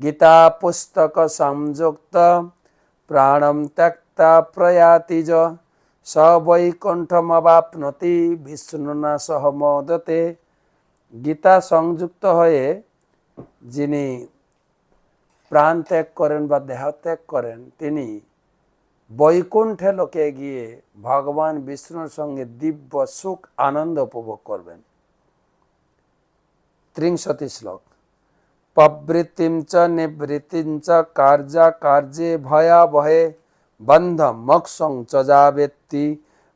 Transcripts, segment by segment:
গীতা পুস্তক সংযুক্ত প্রাণম প্রয়াতি য স বৈকুণ্ঠমবাপ্নতি বিষ্ণুনা সহ মোদতে গীতা সংযুক্ত হয়ে যিনি প্রাণ ত্যাগ করেন বা দেহ ত্যাগ করেন তিনি বৈকুণ্ঠে লোকে গিয়ে ভগবান বিষ্ণুর সঙ্গে দিব্য সুখ আনন্দ উপভোগ করবেন ত্রিংশতি শ্লোক প্রবৃত্তিম চ নিবৃত্তিম চ কার্যা কার্যে ভয়াবহে বন্ধ মোক্ষং চ যাবেত্তি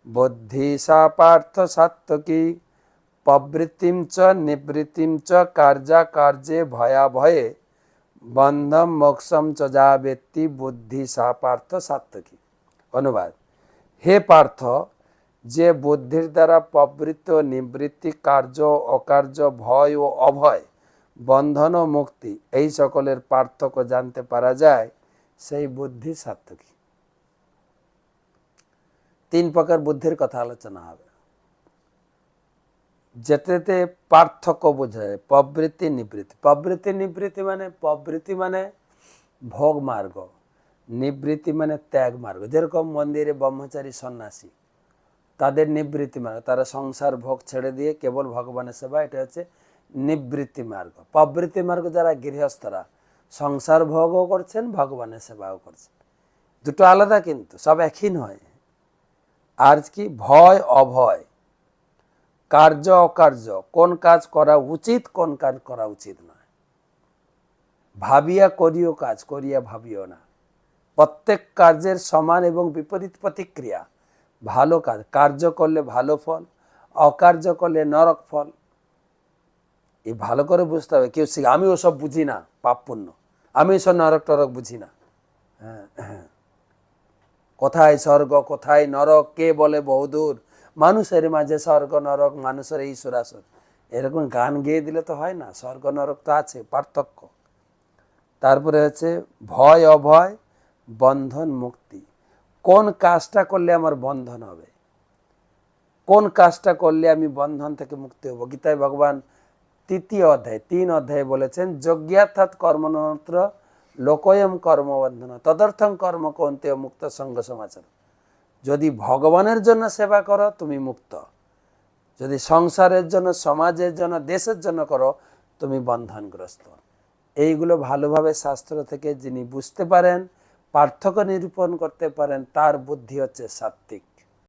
বুদ্ধি সা পার্থ সাত্তকী প্রবৃত্তিম চ নিবৃত্তিম চ কার্যা কার্যে ভয়াবহে বন্ধম মোক্ষম চ যাবেত্তি বুদ্ধি সা পার্থ সাত্তকী অনুবাদ হে পার্থ যে বুদ্ধির দ্বারা প্রবৃত্ত নিবৃত্তি কার্য অকার্য ভয় ও অভয় বন্ধন ও মুক্তি, এই সকলের পার্থক্য জানতে পারা যায় সেই বুদ্ধি সার্থকী তিন প্রকার বুদ্ধির কথা আলোচনা হবে। যেটাতে পার্থক্য বোঝা যায় প্রবৃত্তি নিবৃত্তি। প্রবৃত্তি নিবৃত্তি মানে প্রবৃত্তি মানে ভোগ মার্গ, নিবৃত্তি মানে ত্যাগ মার্গ। যেরকম মন্দিরে ব্রহ্মচারী সন্ন্যাসী, তাদের নিবৃত্তি মার্গ তারা সংসার ভোগ ছেড়ে দিয়ে কেবল ভগবানের সেবা এটা হচ্ছে নিবৃত্তি মার্গ, প্রবৃত্তি মার্গ যারা গৃহস্থরা, সংসার ভোগও করছেন, ভগবানের সেবাও করছেন। দুটো আলাদা কিন্তু, সব একই নয়। আর কি ভয়, অভয়। কার্য, অকার্য, কোন কাজ করা উচিত, কোন কাজ করা উচিত নয়। ভাবিয়া করিও কাজ, করিয়া ভাবিও না। প্রত্যেক কার্যের সমান এবং বিপরীত প্রতিক্রিয়া, ভালো কাজ, কার্য করলে ভালো ফল, অকার্য করলে নরক ফল এই ভালো করে বুঝতে হবে। কেউ শিখে আমি ওসব বুঝি না পাপ পুণ্য আমি ওসব নরক টরক বুঝি না। হ্যাঁ হ্যাঁ। কোথায় স্বর্গ, কোথায় নরক, কে বলে বহুদূর? মানুষের মাঝে স্বর্গ, নরক, মানুষের এই সুরাসুর। এরকম গান গেয়ে দিলে তো হয় না, স্বর্গ, নরক তো আছে, পার্থক্য। তারপরে হচ্ছে, ভয়, অভয়, বন্ধন, মুক্তি। কোন কাজটা করলে আমার বন্ধন হবে? কোন কাজটা করলে আমি বন্ধন থেকে মুক্তি হব? গীতায় ভগবান তৃতীয় অধ্যায়, তিন অধ্যায়ে বলেছেন, যজ্ঞার্থাৎ কর্মনত্র লোকয়ম কর্মবন্ধন তদর্থম কর্ম কন্তে মুক্ত সঙ্গ সমাচার। যদি ভগবানের জন্য সেবা করো, তুমি মুক্ত। যদি সংসারের জন্য, সমাজের জন্য, দেশের জন্য করো, তুমি বন্ধনগ্রস্ত। এইগুলো ভালোভাবে শাস্ত্র থেকে যিনি বুঝতে পারেন, পার্থক্য নিরূপণ করতে পারেন, তার বুদ্ধি হচ্ছে সাত্ত্বিক।